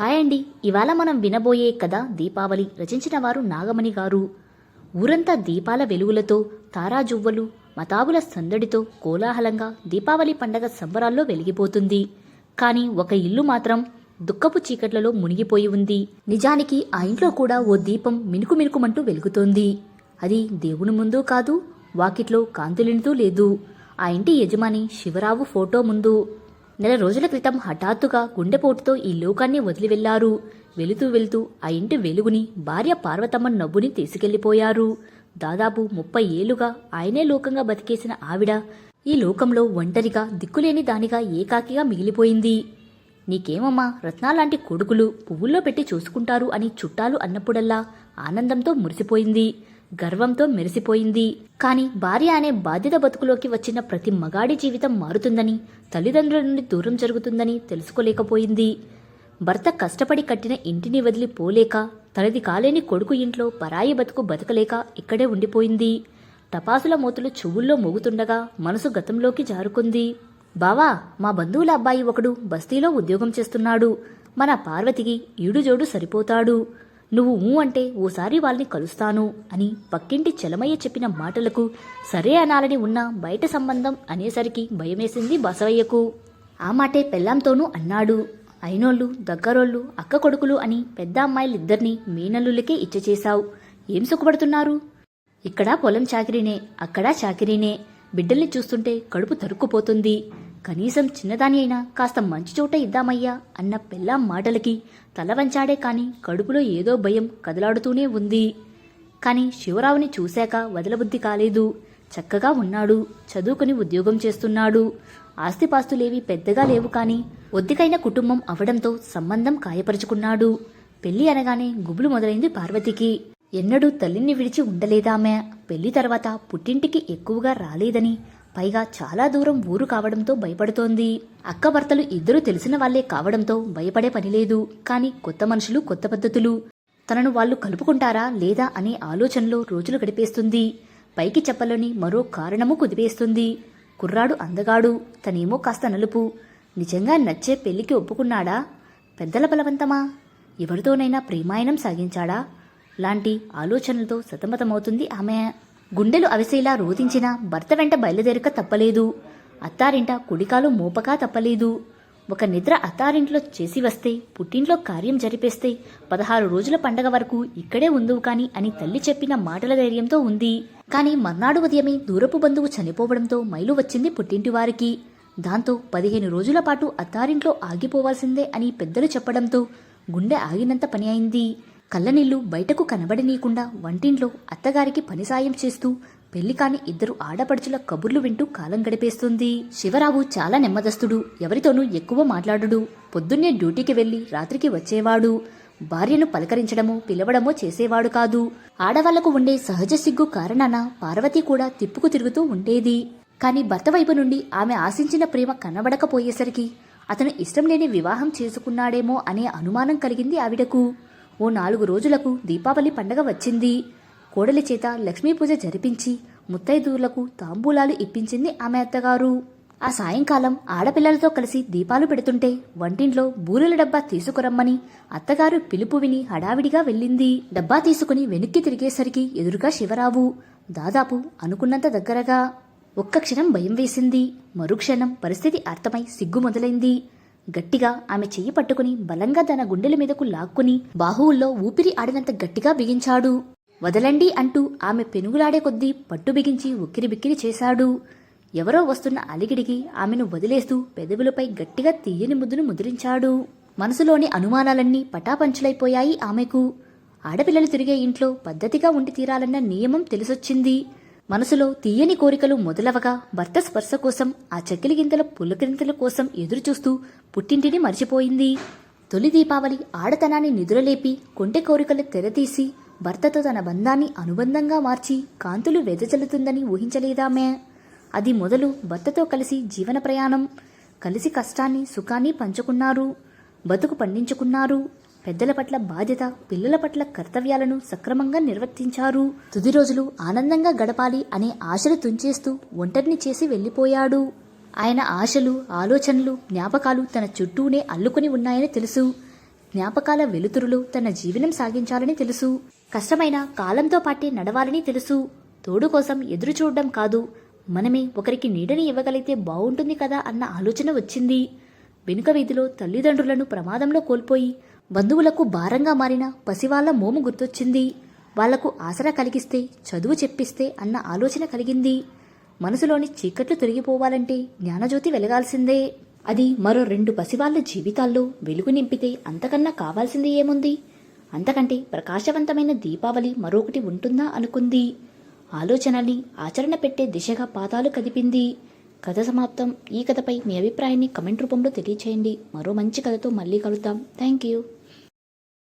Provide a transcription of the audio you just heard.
Hi అండి. ఇవాళ మనం వినబోయే కథ దీపావళి రచించిన వారు నాగమణి గారు. ఊరంతా దీపాల వెలుగులతో తారాజువ్వలు మతాబుల సందడితో కోలాహలంగా దీపావళి పండగ సంబరాల్లో వెలిగిపోతుంది. కానీ ఒక ఇల్లు మాత్రం దుఃఖపు చీకట్లలో మునిగిపోయి ఉంది. నిజానికి ఆ ఇంట్లో కూడా ఓ దీపం మినుకు మినుకుమంటూ వెలుగుతోంది. అది దేవుని ముందు కాదు వాకిట్లో కాంతులింటూ లేదు. ఆ ఇంటి యజమాని శివరావు ఫోటో ముందు. నెల రోజుల క్రితం హఠాత్తుగా గుండెపోటుతో ఈ లోకాన్ని వదిలి వెళ్ళారు. వెళుతూ వెళుతూ ఆ ఇంటి వెలుగుని భార్య పార్వతమ్మ నవ్వుని తీసుకెళ్ళిపోయారు. దాదాపు ముప్పై ఏళ్ళుగా ఆయనే లోకంగా బతికేసిన ఆవిడ ఈ లోకంలో ఒంటరిగా దిక్కులేని దానిగా ఏకాకిగా మిగిలిపోయింది. నీకేమమ్మా రత్నాలాంటి కొడుకులు పువ్వుల్లో పెట్టి చూసుకుంటారు అని చుట్టాలు అన్నప్పుడల్లా ఆనందంతో మురిసిపోయింది. గర్వంతో మెరిసిపోయింది. కాని భార్య అనే బాధ్యత బతుకులోకి వచ్చిన ప్రతి మగాడి జీవితం మారుతుందని తల్లిదండ్రుల నుండి దూరం జరుగుతుందని తెలుసుకోలేకపోయింది. భర్త కష్టపడి కట్టిన ఇంటిని వదిలి పోలేక తనది కాలేని కొడుకు ఇంట్లో పరాయి బతుకు బతకలేక ఇక్కడే ఉండిపోయింది. టపాసుల మూతలు చెవుల్లో మోగుతుండగా మనసు గతంలోకి జారుకుంది. బావా మా బంధువుల అబ్బాయి ఒకడు బస్తీలో ఉద్యోగం చేస్తున్నాడు. మన పార్వతికి ఈడుజోడు సరిపోతాడు. నువ్వు ఊ అంటే ఓసారి వాళ్ళని కలుస్తాను అని పక్కింటి చలమయ్య చెప్పిన మాటలకు సరే అనాలని ఉన్న బయట సంబంధం అనేసరికి భయమేసింది బసవయ్యకు. ఆ మాటే పెళ్ళాంతోనూ అన్నాడు. అయినోళ్ళు దగ్గరోళ్ళు అక్క కొడుకులు అని పెద్ద అమ్మాయిలిద్దరినీ మీనల్లులకే ఇచ్చచేశావు. ఏం సుఖపడుతున్నారు? ఇక్కడ పొలం చాకిరీనే అక్కడా చాకిరీనే. బిడ్డల్ని చూస్తుంటే కడుపు తరుక్కుపోతుంది. కనీసం చిన్నదాని అయినా కాస్త మంచి చోట ఇద్దామయ్యా అన్న పెళ్ళాం మాటలకి తల వంచాడే కాని కడుపులో ఏదో భయం కదలాడుతూనే ఉంది. కాని శివరావుని చూశాక వదలబుద్ధి కాలేదు. చక్కగా ఉన్నాడు. చదువుకుని ఉద్యోగం చేస్తున్నాడు. ఆస్తిపాస్తులేవి పెద్దగా లేవు కాని ఒద్దికైన కుటుంబం అవడంతో సంబంధం కాయపరుచుకున్నాడు పెళ్ళి అనగానే గుబులు మొదలైంది పార్వతికి. ఎన్నడూ తల్లిని విడిచి ఉండలేదామె. పెళ్ళి తర్వాత పుట్టింటికి ఎక్కువగా రాలేదని పైగా చాలా దూరం ఊరు కావడంతో భయపడుతోంది. అక్క భర్తలు ఇద్దరూ తెలిసిన వాళ్ళే కావడంతో భయపడే పనిలేదు కానీ కొత్త మనుషులు కొత్త పద్ధతులు. తనను వాళ్ళు కలుపుకుంటారా లేదా అనే ఆలోచనలో రోజులు గడిపేస్తుంది. పైకి చెప్పలని మరో కారణము కుదిపేస్తుంది. కుర్రాడు అందగాడు తనేమో కాస్త నలుపు. నిజంగా నచ్చే పెళ్ళికి ఒప్పుకున్నాడా? పెద్దల బలవంతమా? ఎవరితోనైనా ప్రేమాయణం సాగించాడా? లాంటి ఆలోచనలతో సతమతమవుతుంది ఆమె. గుండెలు అవిసేలా రోధించినా భర్త వెంట బయలుదేరక తప్పలేదు. అత్తారింట కుడికాలు మోపకా తప్పలేదు. ఒక నిద్ర అత్తారింట్లో చేసి వస్తే పుట్టింట్లో కార్యం జరిపేస్తే పదహారు రోజుల పండగ వరకు ఇక్కడే ఉందువు కాని అని తల్లి చెప్పిన మాటల ధైర్యంతో ఉంది. కాని మర్నాడు ఉదయమే దూరపు బంధువు చనిపోవడంతో మైలు వచ్చింది పుట్టింటి వారికి. దాంతో పదిహేను రోజుల పాటు అత్తారింట్లో ఆగిపోవాల్సిందే అని పెద్దలు చెప్పడంతో గుండె ఆగినంత పని అయింది. కళ్ళనీళ్ళు బయటకు కనబడనీయకుండా వంటింట్లో అత్తగారికి పని సాయం చేస్తూ పెళ్ళి కాని ఇద్దరు ఆడపడుచుల కబుర్లు వింటూ కాలం గడిపేస్తుంది. శివరావు చాలా నెమ్మదస్తుడు ఎవరితోనూ ఎక్కువ మాట్లాడుడు. పొద్దున్నే డ్యూటీకి వెళ్ళి రాత్రికి వచ్చేవాడు. భార్యను పలకరించడమో పిలవడమో చేసేవాడు కాదు. ఆడవాళ్ళకు ఉండే సహజ సిగ్గు కారణాన పార్వతి కూడా తిప్పుకు తిరుగుతూ ఉండేది. కాని భర్త వైపు నుండి ఆమె ఆశించిన ప్రేమ కనబడకపోయేసరికి అతను ఇష్టం లేని వివాహం చేసుకున్నాడేమో అనే అనుమానం కలిగింది ఆవిడకు. ఓ నాలుగు రోజులకు దీపావళి పండగ వచ్చింది. కోడలి చేత లక్ష్మీ పూజ జరిపించి ముత్తైదూర్లకు తాంబూలాలు ఇప్పించింది ఆమె అత్తగారు. ఆ సాయంకాలం ఆడపిల్లలతో కలిసి దీపాలు పెడుతుంటే వంటింట్లో బూరెల డబ్బా తీసుకురమ్మని అత్తగారు పిలుపు విని హడావిడిగా వెళ్ళింది. డబ్బా తీసుకుని వెనక్కి తిరిగేసరికి ఎదురుగా శివరావు దాదాపు అనుకున్నంత దగ్గరగా ఒక్క క్షణం భయం వేసింది. మరుక్షణం పరిస్థితి అర్థమై సిగ్గు మొదలైంది. గట్టిగా ఆమె చెయ్యి పట్టుకుని బలంగా తన గుండెల మీదకు లాక్కుని బాహువుల్లో ఊపిరి ఆడినంత గట్టిగా బిగించాడు. వదలండి అంటూ ఆమె పెనుగులాడే కొద్దీ పట్టు బిగించి ఉక్కిరి బిక్కిరి చేశాడు. ఎవరో వస్తున్న అలిగిడికి ఆమెను వదిలేస్తూ పెదవులపై గట్టిగా తీయని ముద్దును ముద్రించాడు. మనసులోని అనుమానాలన్నీ పటాపంచులైపోయాయి ఆమెకు. ఆడపిల్లలు తిరిగే ఇంట్లో పద్ధతిగా ఉండి తీరాలన్న నియమం తెలిసొచ్చింది. మనసులో తీయని కోరికలు మొదలవగా భర్త స్పర్శ కోసం ఆ చెక్కిలి గింతల పుల్లకిరింతల కోసం ఎదురుచూస్తూ పుట్టింటిని మర్చిపోయింది. తొలి దీపావళి ఆడతనాన్ని నిద్రలేపి కొంటె కోరికలు తెరతీసి భర్తతో తన బంధాన్ని అనుబంధంగా మార్చి కాంతులు వెదజల్లుతుందని ఊహించలేదామే. అది మొదలు భర్తతో కలిసి జీవన ప్రయాణం. కలిసి కష్టాన్ని సుఖాన్ని పంచుకున్నారు. బతుకు పండించుకున్నారు. పెద్దల పట్ల బాధ్యత పిల్లల పట్ల కర్తవ్యాలను సక్రమంగా నిర్వర్తించారు. తుది రోజులు ఆనందంగా గడపాలి అనే ఆశలు తుంచేస్తూ ఒంటరిని చేసి వెళ్ళిపోయాడు. ఆయన ఆశలు ఆలోచనలు జ్ఞాపకాలు తన చుట్టూనే అల్లుకుని ఉన్నాయని తెలుసు. జ్ఞాపకాల వెలుతురులు తన జీవనం సాగించాలని తెలుసు. కష్టమైన కాలంతో పాటే నడవాలని తెలుసు. తోడు కోసం ఎదురు చూడడం కాదు. మనమే ఒకరికి నీడని ఇవ్వగలిగితే బాగుంటుంది కదా అన్న ఆలోచన వచ్చింది. వెనుక వీధిలో తల్లిదండ్రులను ప్రమాదంలో కోల్పోయి బంధువులకు భారంగా మారిన పసివాళ్ళ మోము గుర్తొచ్చింది. వాళ్ళకు ఆసరా కలిగిస్తే చదువు చెప్పిస్తే అన్న ఆలోచన కలిగింది. మనసులోని చీకట్లు తొలగిపోవాలంటే జ్ఞానజ్యోతి వెలగాల్సిందే. అది మరో రెండు పసివాళ్ళ జీవితాల్లో వెలుగు నింపితే అంతకన్నా కావాల్సింది ఏముంది? అంతకంటే ప్రకాశవంతమైన దీపావళి మరొకటి ఉంటుందా అనుకుంది. ఆలోచనల్ని ఆచరణ పెట్టే దిశగా పాదాలు కదిపింది. కథ సమాప్తం. ఈ కథపై మీ అభిప్రాయాన్ని కమెంట్ రూపంలో తెలియచేయండి. మరో మంచి కథతో మళ్ళీ కలుద్దాం. Thank you.